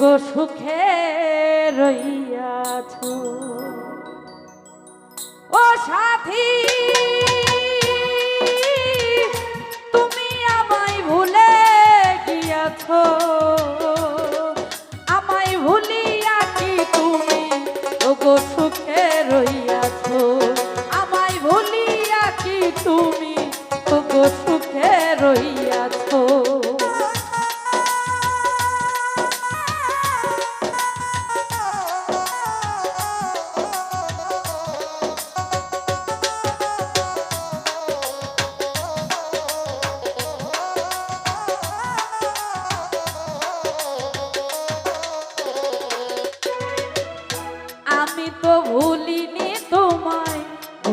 গো সুখে রইয়াছ। ও সাথী তুমি আমায় ভুলে গিয়াছো।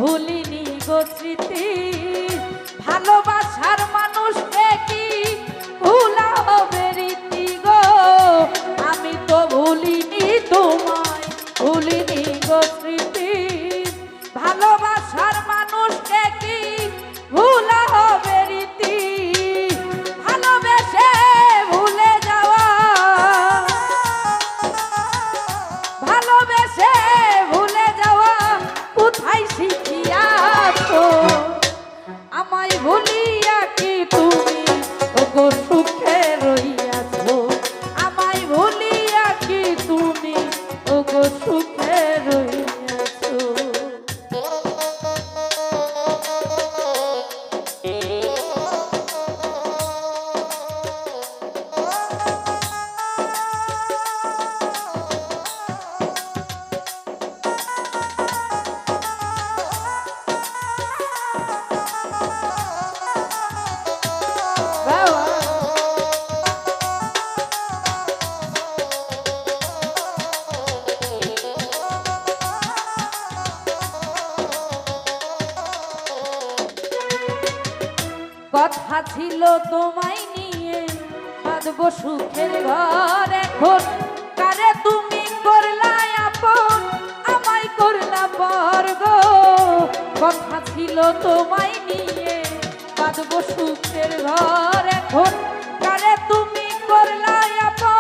ভুলিনি গো ভালোবাসার মানুষ দেখি ভুলা রীতি গো। আমি তো ভুলিনি তোমায় ভুলিনি গো কথা ছিল তোমায় নিয়ে। বাঁধব সুখের ঘর এখন। কারে তুমি করলা আপন? আমায় করলা বর্গ। কথা ছিল তোমায় নিয়ে। বাঁধব সুখের ঘর এখন। কারে তুমি করলা আপন?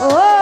Oh.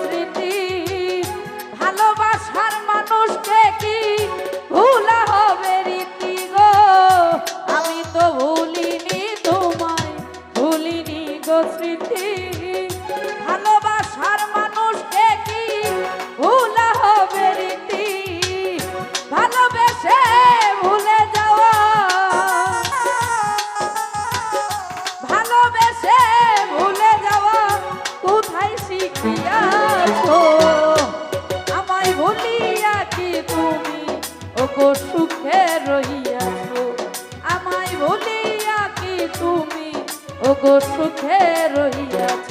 স্মৃতি, ভালোবাসার মানুষকে কি ভুলা হবে রীতি গো? আমি তো ভুলিনি তোমায়, ভুলিনি গো স্মৃতি, ভালোবাসার সুখে রইয়াছ।